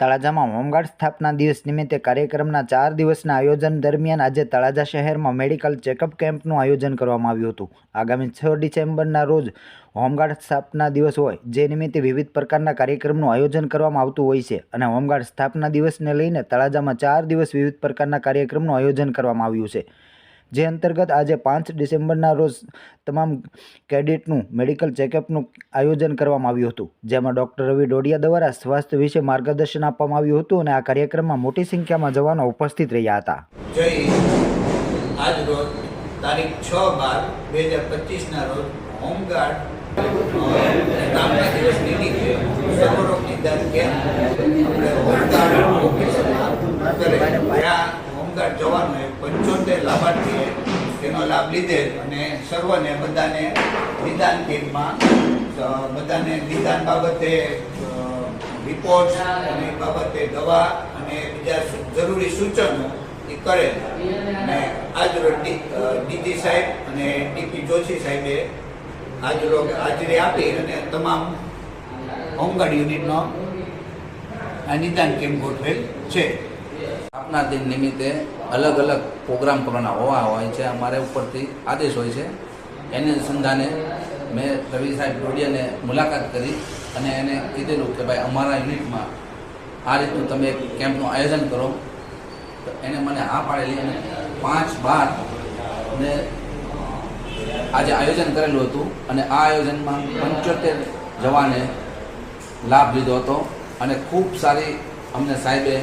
તળાજામાં home guard સ્થાપના દિવસ નિમિત્તે કાર્યક્રમના ચાર દિવસના આયોજન દરમિયાન આજે તળાજા શહેરમાં મેડિકલ ચેકઅપ કેમ્પનું આયોજન કરવામાં આવ્યું હતું. આગામી છ ડિસેમ્બરના રોજ હોમગાર્ડ સ્થાપના દિવસ હોય, જે નિમિત્તે વિવિધ પ્રકારના કાર્યક્રમનું આયોજન કરવામાં આવતું હોય છે અને હોમગાર્ડ સ્થાપના દિવસને લઈને તળાજામાં ચાર દિવસ વિવિધ પ્રકારના કાર્યક્રમનું આયોજન કરવામાં આવ્યું છે. જે અંતર્ગત આજે પાંચ ડિસેમ્બરના રોજ તમામ કેડેટનું મેડિકલ ચેકઅપનું આયોજન કરવામાં આવ્યું હતું, જેમાં ડૉક્ટર રવિ ડોડિયા દ્વારા સ્વાસ્થ્ય વિશે માર્ગદર્શન આપવામાં આવ્યું હતું અને આ કાર્યક્રમમાં મોટી સંખ્યામાં જવાનો ઉપસ્થિત રહ્યા હતા. તારીખ છ બાર બે હજાર રોજ હોમગાર્ડ અ, સ્થાપના દિવસ નિમિત્તે સર્વરોગ નિદાન કેમ્પ આપણે હોમગાર્ડ ઓફિસમાં કરે ત્યાં હોમગાર્ડ જવાનોએ પંચોતેર લાભાર્થીએ તેનો લાભ લીધેલ અને સર્વને બધાને નિદાન કેમ્પમાં બધાને નિદાન બાબતે રિપોર્ટ અને બાબતે દવા અને બીજા જરૂરી સૂચનો એ કરેલ અને આજરોજ ડીજી સાહેબ અને ડીપી જોશી સાહેબે આજરો હાજરી આપી અને તમામ હોમગાર્ડ યુનિટનો આ નિદાન કેમ્પ ગોઠવેલ છે. આપના દિન નિમિત્તે અલગ અલગ પ્રોગ્રામ કરવાના હોવા હોય છે, અમારે ઉપરથી આદેશ હોય છે. એને સંધાને મેં રવિ સાહેબ ડોડિયાને મુલાકાત કરી અને એને કીધેલું કે ભાઈ અમારા યુનિટમાં આ રીતનું તમે એક કેમ્પનું આયોજન કરો. તો એને મને હા પાડેલી અને પાંચ બાર ને આજે આયોજન કરેલું હતું અને આ આયોજનમાં પંચોતેર જવાને લાભ લીધો હતો અને ખૂબ સારી અમને સાહેબે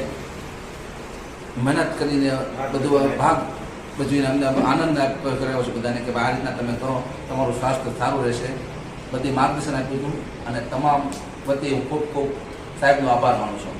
મહેનત કરીને બધું ભાગ ભજવીને અમને આનંદ કર્યો છે બધાને કે આ રીતના તમે કરો તમારું સ્વાસ્થ્ય સારું રહેશે. બધી માર્ગદર્શન આપ્યું હતું અને તમામ વતી હું ખૂબ ખૂબ સાહેબનો આભાર માનું છું.